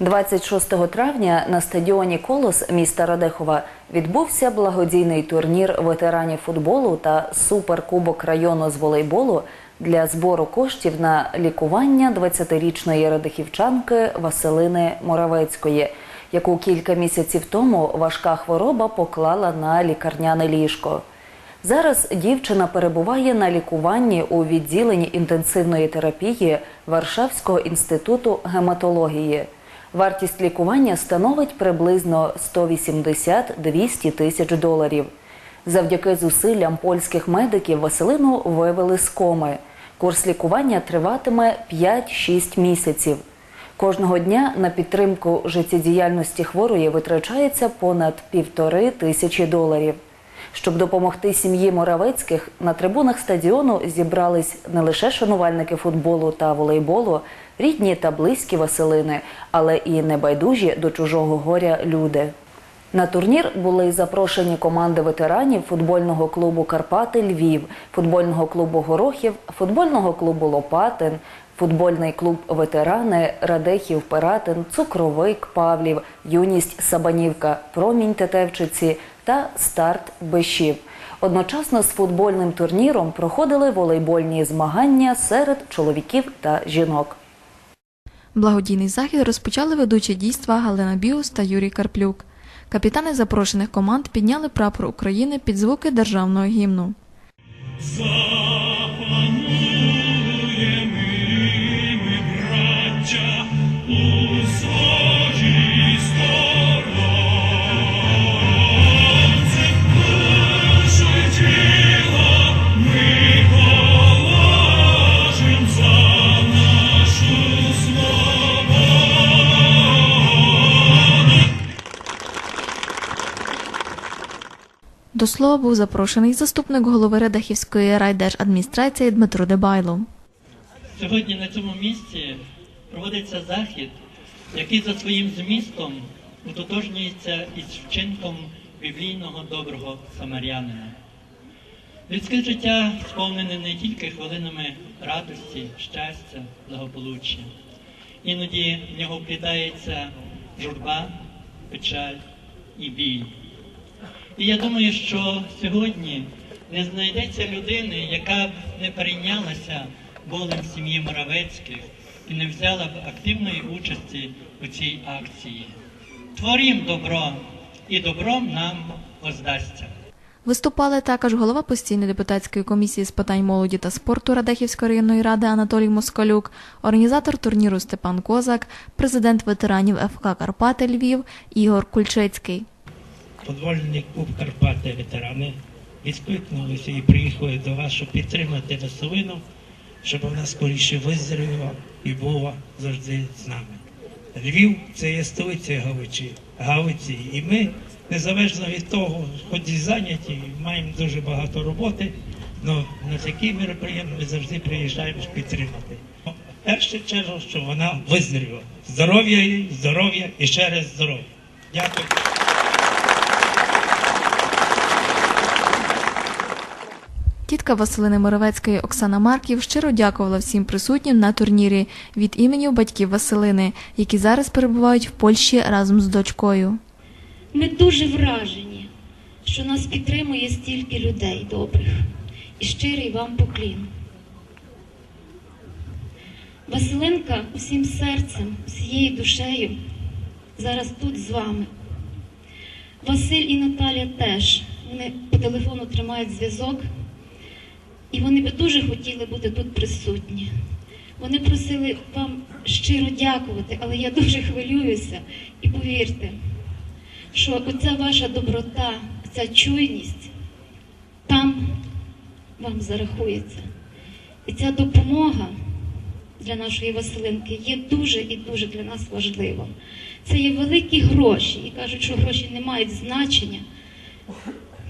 26 травня на стадіоні Колос міста Радехова відбувся благодійний турнір ветеранів футболу та суперкубок району з волейболу для збору коштів на лікування 20-річної радихівчанки Василини Моравецької, яку кілька місяців тому важка хвороба поклала на лікарняне ліжко. Зараз дівчина перебуває на лікуванні у відділенні інтенсивної терапії Варшавського інституту гематології. Вартість лікування становить приблизно 180-200 тисяч доларів. Завдяки зусиллям польських медиків Василину вивели з коми. Курс лікування триватиме 5-6 місяців. Кожного дня на підтримку життєдіяльності хворої витрачається понад півтори тисячі доларів. Щоб допомогти сім'ї Моравецьких, на трибунах стадіону зібрались не лише шанувальники футболу та волейболу, рідні та близькі Василини, але і небайдужі до чужого горя люди. На турнір були запрошені команди ветеранів футбольного клубу Карпати Львів, футбольного клубу Горохів, футбольного клубу Лопатин, футбольний клуб Ветерани, Радехів Пиратин, Цукровик Павлів, Юність Сабанівка, Промінь Тетевчиці та Старт Бешів. Одночасно з футбольним турніром проходили волейбольні змагання серед чоловіків та жінок. Благодійний захід розпочали ведучі дійства Галина Біус та Юрій Карплюк. Капітани запрошених команд підняли прапор України під звуки державного гімну. До слова був запрошений заступник голови Радехівської райдержадміністрації Дмитро Дебайло. Сьогодні на цьому місці проводиться захід, який за своїм змістом утотожнюється із вчинком біблійного доброго самарянина. Людське життя сповнене не тільки хвилинами радості, щастя, благополуччя. Іноді в нього вплітається журба, печаль і біль. І я думаю, що сьогодні не знайдеться людини, яка б не перейнялася болем сім'ї Моравецьких і не взяла б активної участі у цій акції. Творім добро, і добром нам воздасться. Виступали також голова постійної депутатської комісії з питань молоді та спорту Радехівської районної ради Анатолій Москалюк, організатор турніру Степан Козак, президент ветеранів ФК Карпати Львів Ігор Кульчицький. Футбольний клуб Карпати ветерани відкликнулися і приїхали до вас, щоб підтримати Василину, щоб вона скоріше виздоровіла і була завжди з нами. Львів це є столиця Галичі, Галиці, і ми, незалежно від того, хоч і зайняті, маємо дуже багато роботи, але на такі мероприємства ми завжди приїжджаємо підтримати. В першу чергу, щоб вона виздоровіла. Здоров'я їй, здоров'я і ще раз здоров'я. Дякую. Тітка Василини Моровецької Оксана Марків щиро дякувала всім присутнім на турнірі від імені батьків Василини, які зараз перебувають в Польщі разом з дочкою. Ми дуже вражені, що нас підтримує стільки людей добрих і щирий вам поклін. Василинка усім серцем, всією душею зараз тут з вами. Василь і Наталя теж. Вони по телефону тримають зв'язок, і вони би дуже хотіли бути тут присутні. Вони просили вам щиро дякувати, але я дуже хвилююся і повірте, що оця ваша доброта, ця чуйність там вам зарахується. І ця допомога для нашої Василинки є дуже і дуже для нас важлива. Це є великі гроші, і кажуть, що гроші не мають значення.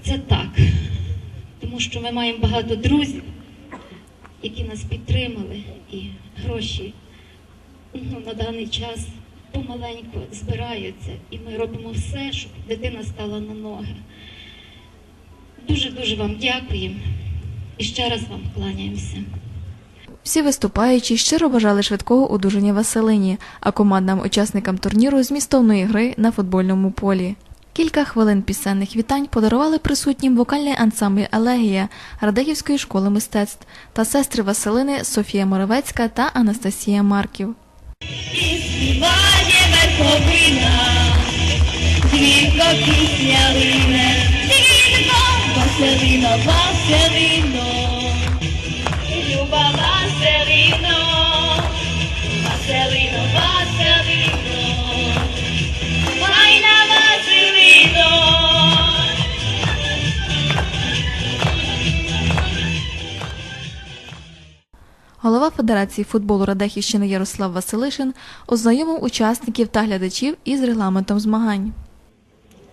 Це так, тому що ми маємо багато друзів, які нас підтримали, і гроші ну, на даний час помаленьку збираються, і ми робимо все, щоб дитина стала на ноги. Дуже дуже вам дякуємо і ще раз вам кланяємося. Всі виступаючі щиро бажали швидкого одужання Василині, а командним учасникам турніру змістовної гри на футбольному полі. Кілька хвилин пісенних вітань подарували присутнім вокальний ансамбль Елегія Радехівської школи мистецтв та сестри Василини Софія Моровецька та Анастасія Марків. Співає верховина, дзвінко пісня лине, дзвінко, Василино, Василино, Голова Федерації футболу Радехівщини Ярослав Василишин ознайомив учасників та глядачів із регламентом змагань.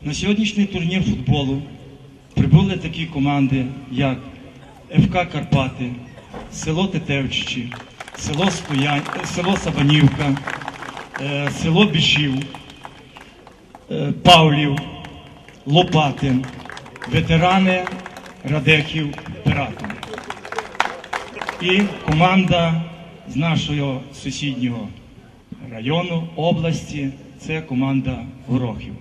На сьогоднішній турнір футболу прибули такі команди, як ФК Карпати, село Тетевчичі, село, Стоянь, е, село Сабанівка, е, село Бішів, е, Павлів, Лопатин, ветерани Радехів Пиратин. І команда з нашого сусіднього району, області, це команда Горохів.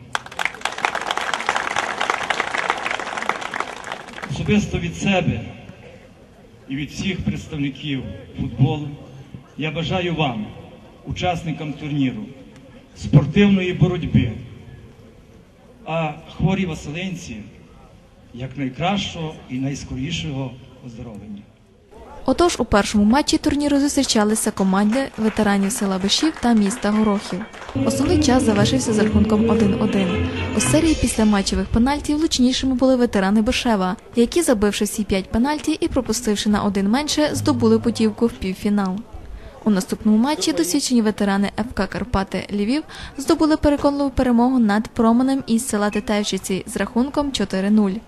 Особисто від себе і від всіх представників футболу я бажаю вам, учасникам турніру, спортивної боротьби, а хворі Василенці якнайкращого і найскорішого оздоровлення. Отож, у першому матчі турніру зустрічалися команди ветеранів села Бишів та міста Горохів. Основний час завершився з рахунком 1-1. У серії після матчевих пенальтів влучнішими були ветерани Бишева, які, забивши всі п'ять пенальті і пропустивши на один менше, здобули путівку в півфінал. У наступному матчі досвідчені ветерани ФК Карпати Львів здобули переконливу перемогу над променем із села Тетевчиці з рахунком 4-0.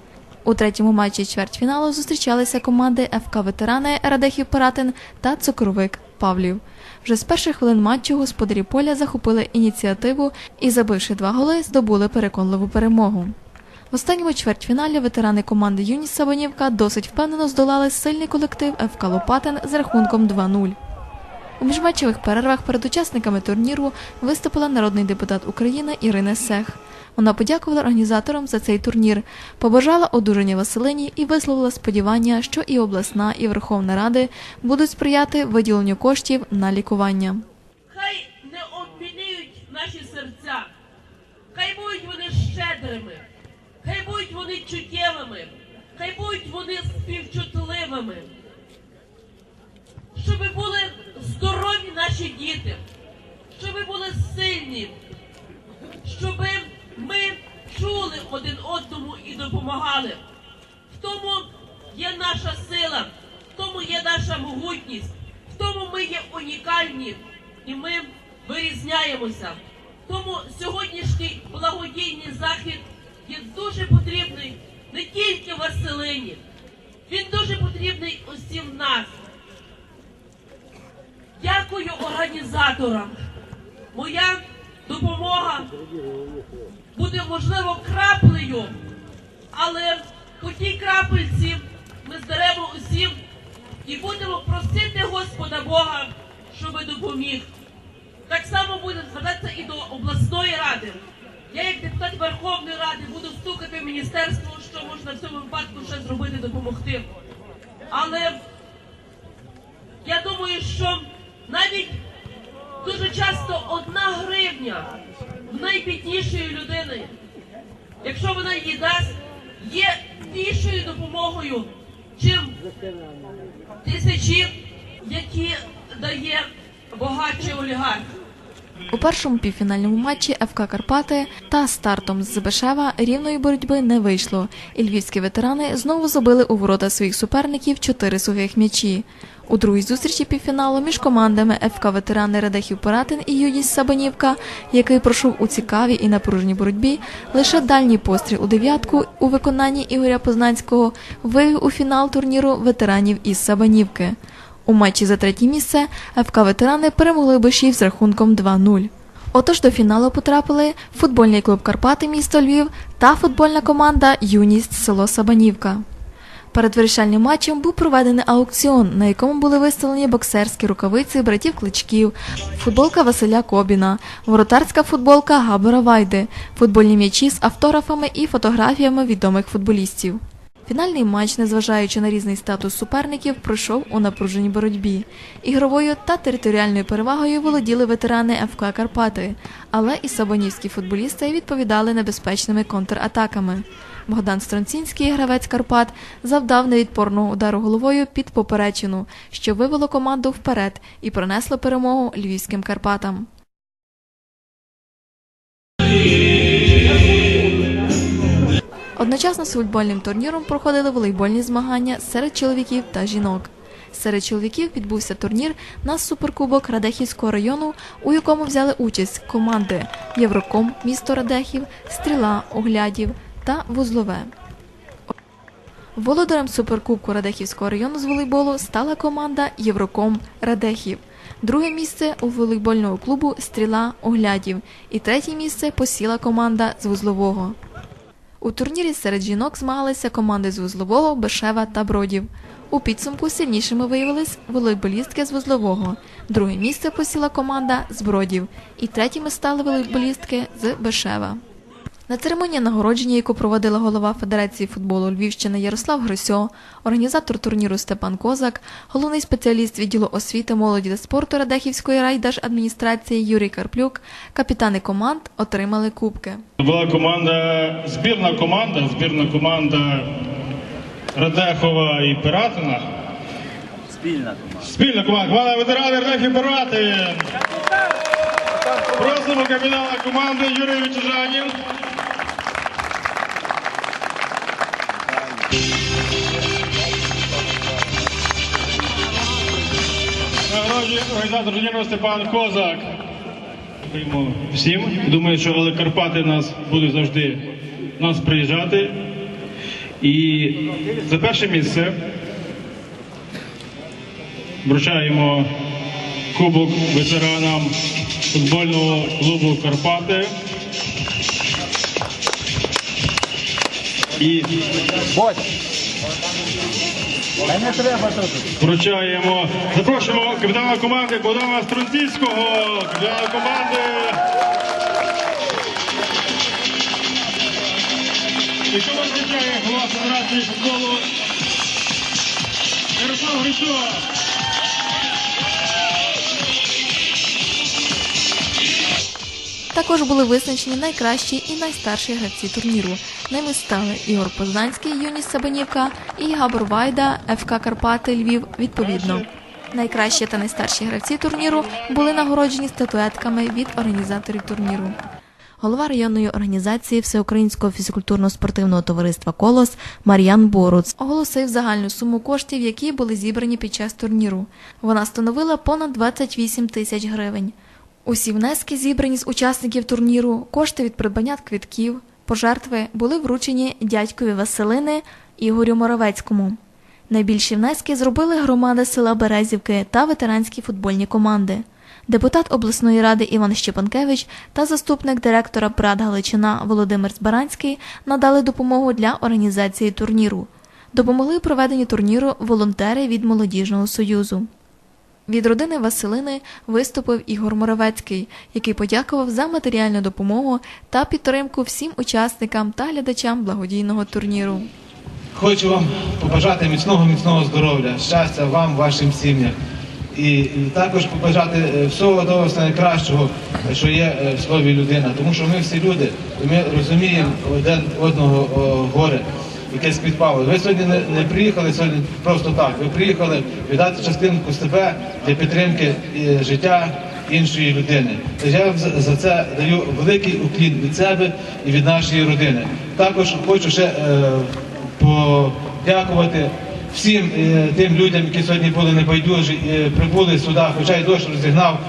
У третьому матчі чвертьфіналу зустрічалися команди ФК Ветерани Радехів Паратин та Цукровик Павлів. Вже з перших хвилин матчу господарі поля захопили ініціативу і, забивши два голи, здобули переконливу перемогу. В останньому чвертьфіналі ветерани команди Юніс Сабанівка досить впевнено здолали сильний колектив ФК Лопатин з рахунком 2-0. У міжматчевих перервах перед учасниками турніру виступила народний депутат України Ірина Сех. Вона подякувала організаторам за цей турнір, побажала одужання Василині і висловила сподівання, що і обласна, і Верховна Ради будуть сприяти виділенню коштів на лікування. Хай не обмінюють наші серця, хай будуть вони щедрими, хай будуть вони чуттєвими, хай будуть вони співчутливими, щоб були здорові наші діти, щоб були сильні, щоб ми чули один одному і допомагали. В тому є наша сила, в тому є наша могутність, в тому ми є унікальні і ми вирізняємося. Тому сьогоднішній благодійний захід є дуже потрібний не тільки Василині, він дуже потрібний усім нас. Дякую організаторам. Моя допомога буде можливо краплею, але по тій крапельці ми зберемо усім і будемо просити Господа Бога, щоб допоміг. Так само буде звертатися і до обласної ради. Я, як депутат Верховної Ради, буду стукати в міністерство, що можна в цьому випадку ще зробити, допомогти. Але я думаю, що навіть дуже часто одна гривня в найбіднішої людини, якщо вона її дасть, є більшою допомогою, чим тисячі, які дає багатший олігарх. У першому півфінальному матчі ФК Карпати та стартом з Бешева рівної боротьби не вийшло, і львівські ветерани знову забили у ворота своїх суперників чотири сухих м'ячі. У другій зустрічі півфіналу між командами ФК ветерани Радехів Паратин і Юдість Сабанівка, який пройшов у цікавій і напруженій боротьбі, лише дальній постріл у дев'ятку у виконанні Ігоря Познанського вивів у фінал турніру ветеранів із Сабанівки. У матчі за третє місце ФК ветерани перемогли Бишів з рахунком 2-0. Отож до фіналу потрапили футбольний клуб Карпати місто Львів та футбольна команда Юність село Сабанівка. Перед вирішальним матчем був проведений аукціон, на якому були виставлені боксерські рукавиці братів Кличків, футболка Василя Кобіна, воротарська футболка Габера Вайди, футбольні м'ячі з автографами і фотографіями відомих футболістів. Фінальний матч, незважаючи на різний статус суперників, пройшов у напруженій боротьбі. Ігровою та територіальною перевагою володіли ветерани ФК Карпати, але і сабонівські футболісти відповідали небезпечними контратаками. Богдан Стронцінський, гравець Карпат, завдав невідпорного удару головою під поперечину, що вивело команду вперед і принесло перемогу львівським Карпатам. Одночасно з футбольним турніром проходили волейбольні змагання серед чоловіків та жінок. Серед чоловіків відбувся турнір на суперкубок Радехівського району, у якому взяли участь команди Євроком, місто Радехів, Стріла, Оглядів та Вузлове. Володарем суперкубку Радехівського району з волейболу стала команда Євроком Радехів. Друге місце у волейбольного клубу Стріла Оглядів і третє місце посіла команда з Вузлового. У турнірі серед жінок змагалися команди з Вузлового, Бешева та Бродів. У підсумку сильнішими виявились волейболістки з Вузлового. Друге місце посіла команда з Бродів. І третіми стали волейболістки з Бешева. На церемонії нагородження, яку проводила голова Федерації футболу Львівщини Ярослав Гросьо, організатор турніру Степан Козак, головний спеціаліст відділу освіти, молоді та спорту Радехівської райдержадміністрації Юрій Карплюк, капітани команд отримали кубки. Була команда, збірна команда, збірна команда Радехова і Пиратина. Спільна команда. Спільна команда. Команда ветерани Радехів Пирати. Просимо капітана команди Юрій Вітчижанін. Нагороджує організатор турніру Степан Козак. Дякуємо всім. Думаю, що але Карпати нас будуть завжди нас приїжджати. І за перше місце вручаємо кубок ветеранам футбольного клубу Карпати. І вручаємо. Запрошуємо капітана команди Богдана Струнцівського, капітана команди. Якщо вас вітає голова Федерації футболу Ярослав Грицьо. Також були визначені найкращі і найстарші гравці турніру. Ними стали Ігор Позанський, Юніс Сабанівка і Габор Вайда, ФК Карпати Львів відповідно. Найкращі та найстарші гравці турніру були нагороджені статуетками від організаторів турніру. Голова районної організації Всеукраїнського фізкультурно-спортивного товариства Колос Мар'ян Боруц оголосив загальну суму коштів, які були зібрані під час турніру. Вона становила понад 28 тисяч гривень. Усі внески, зібрані з учасників турніру, кошти від придбання квитків, пожертви були вручені дядькові Василини Ігорю Моровецькому. Найбільші внески зробили громада села Березівки та ветеранські футбольні команди. Депутат обласної ради Іван Щепанкевич та заступник директора ПРАД Галичина Володимир Збаранський надали допомогу для організації турніру. Допомогли у проведенні турніру волонтери від Молодіжного союзу. Від родини Василини виступив Ігор Моровецький, який подякував за матеріальну допомогу та підтримку всім учасникам та глядачам благодійного турніру. Хочу вам побажати міцного, міцного здоров'я, щастя вам, вашим сім'ям. І також побажати е, всього того найкращого, що є е, в слові людина. Тому що ми всі люди, і ми розуміємо один одного горе, яке спідпало. Ви сьогодні не, не приїхали сьогодні просто так. Ви приїхали віддати частинку себе для підтримки е, життя іншої людини. Тож я вам за- це даю великий уклін від себе і від нашої родини. Також хочу ще е, подякувати всім е, тим людям, які сьогодні були небайдужі, е, прибули сюди, хоча й дощ розігнав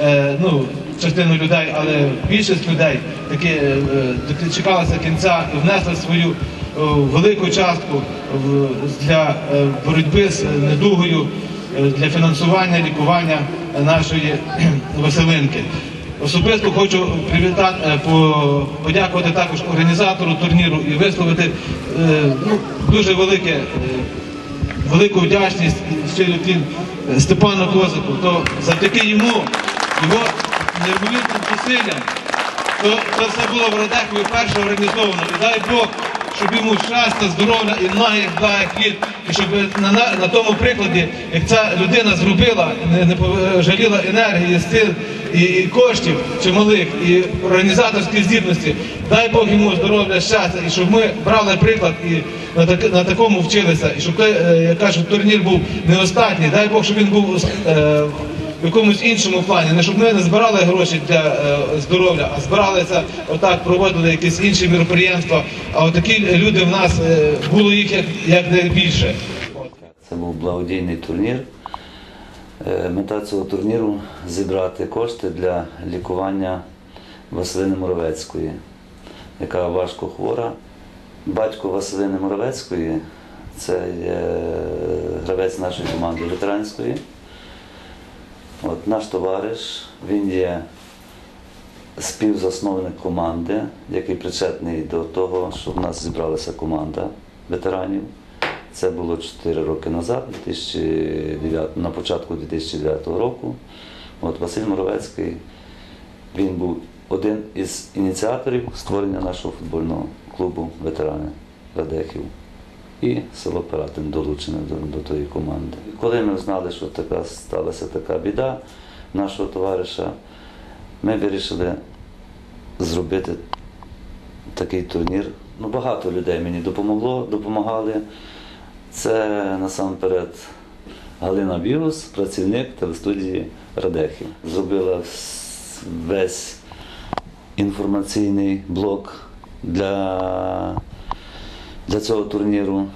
е, ну, частину людей, але більшість людей таки е, чекалася кінця і внесли свою е, велику частку для е, боротьби з недугою, е, для фінансування лікування нашої Василинки. Особисто хочу привітати, е, подякувати також організатору турніру і висловити е, ну, дуже е, велику вдячність щирий е, Степану Козику. То завдяки йому, його неймовірним зусиллям, то це все було в Радехові перше організовано. І дай Бог, щоб йому щастя, здоров'я і ноги дай хліб, і щоб на, на, на тому прикладі, як ця людина зробила, не, не пожаліла енергії, сил і, і коштів чималих, і організаторські здібності. Дай Бог йому здоров'я, щастя, і щоб ми брали приклад і на, так, на такому вчилися, і щоб той, е, я кажу, турнір був не останній. Дай Бог, щоб він був е, в якомусь іншому плані, не щоб ми не збирали гроші для е, здоров'я, а збиралися отак, проводили якісь інші міроприємства. А отакі люди в нас е, було їх як, найбільше. Це був благодійний турнір. Е, Мета цього турніру зібрати кошти для лікування Василини Моровецької, яка важко хвора. Батько Василини Моровецької це гравець нашої команди ветеранської. От наш товариш, він є співзасновник команди, який причетний до того, щоб в нас зібралася команда ветеранів. Це було 4 роки назад, 2009, на початку 2009 року. От Василь Моровецький, він був один із ініціаторів створення нашого футбольного клубу ветерани Радехів. І село Пиратин долучене до, до тої команди. Коли ми знали, що така сталася така біда нашого товариша, ми вирішили зробити такий турнір. Ну, багато людей мені допомогло, допомагали. Це насамперед Галина Біус, працівник телестудії Радехів. Зробила весь інформаційний блок для, для цього турніру.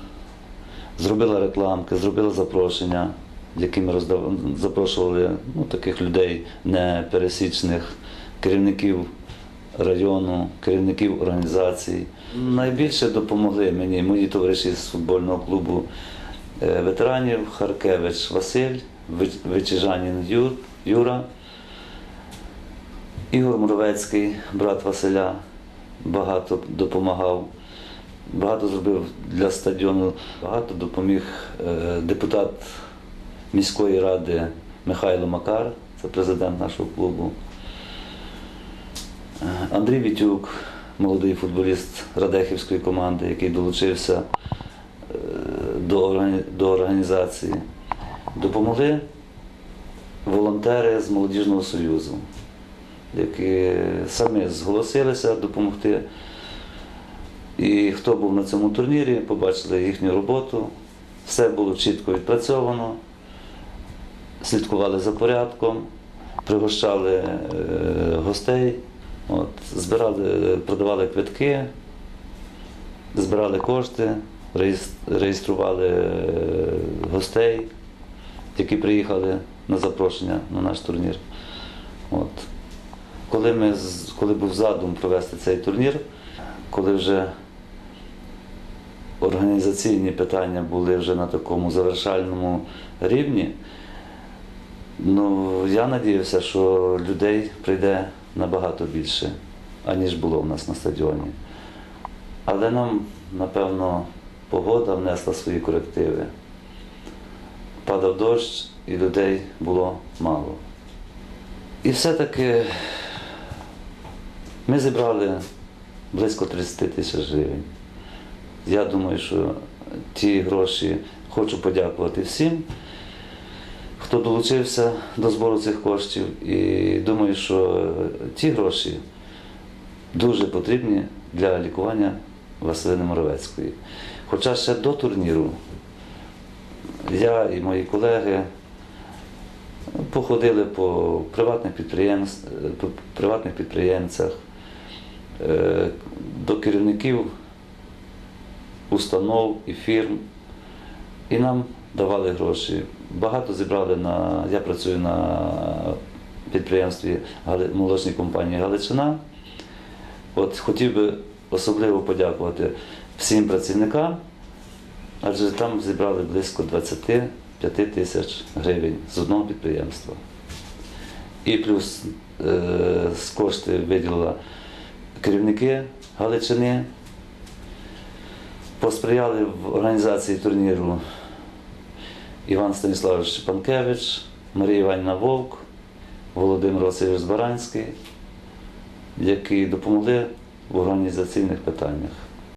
Зробила рекламки, зробила запрошення, які ми роздав... запрошували ну, таких людей непересічних керівників району, керівників організацій. Найбільше допомогли мені мої товариші з футбольного клубу е, ветеранів Харкевич Василь, Вичижанін Юра, Ігор Муровецький, брат Василя, багато допомагав. Багато зробив для стадіону, багато допоміг е, депутат міської ради Михайло Макар, це президент нашого клубу. Е, Андрій Вітюк, молодий футболіст Радехівської команди, який долучився е, до, органі- до організації. Допомогли волонтери з Молодіжного Союзу, які самі зголосилися допомогти. І хто був на цьому турнірі, побачили їхню роботу, все було чітко відпрацьовано, слідкували за порядком, пригощали е, гостей, от, збирали, продавали квитки, збирали кошти, реєстрували е, гостей, які приїхали на запрошення на наш турнір. От. Коли, ми, коли був задум провести цей турнір, коли вже організаційні питання були вже на такому завершальному рівні, ну, я надіявся, що людей прийде набагато більше, аніж було в нас на стадіоні. Але нам, напевно, погода внесла свої корективи. Падав дощ і людей було мало. І все-таки ми зібрали близько 30 тисяч гривень. Я думаю, що ті гроші хочу подякувати всім, хто долучився до збору цих коштів. І думаю, що ті гроші дуже потрібні для лікування Василини Моровецької. Хоча ще до турніру я і мої колеги походили по приватних підприємств, по приватних підприємцях, е, до керівників установ і фірм, і нам давали гроші. Багато зібрали на. Я працюю на підприємстві молочній компанії Галичина. От хотів би особливо подякувати всім працівникам, адже там зібрали близько 25 тисяч гривень з одного підприємства. І плюс е, з кошти виділила керівники Галичини. Посприяли в організації турніру Іван Станіславович Панкевич, Марія Іванівна Вовк, Володимир Васильович Збаранський, які допомогли в організаційних питаннях.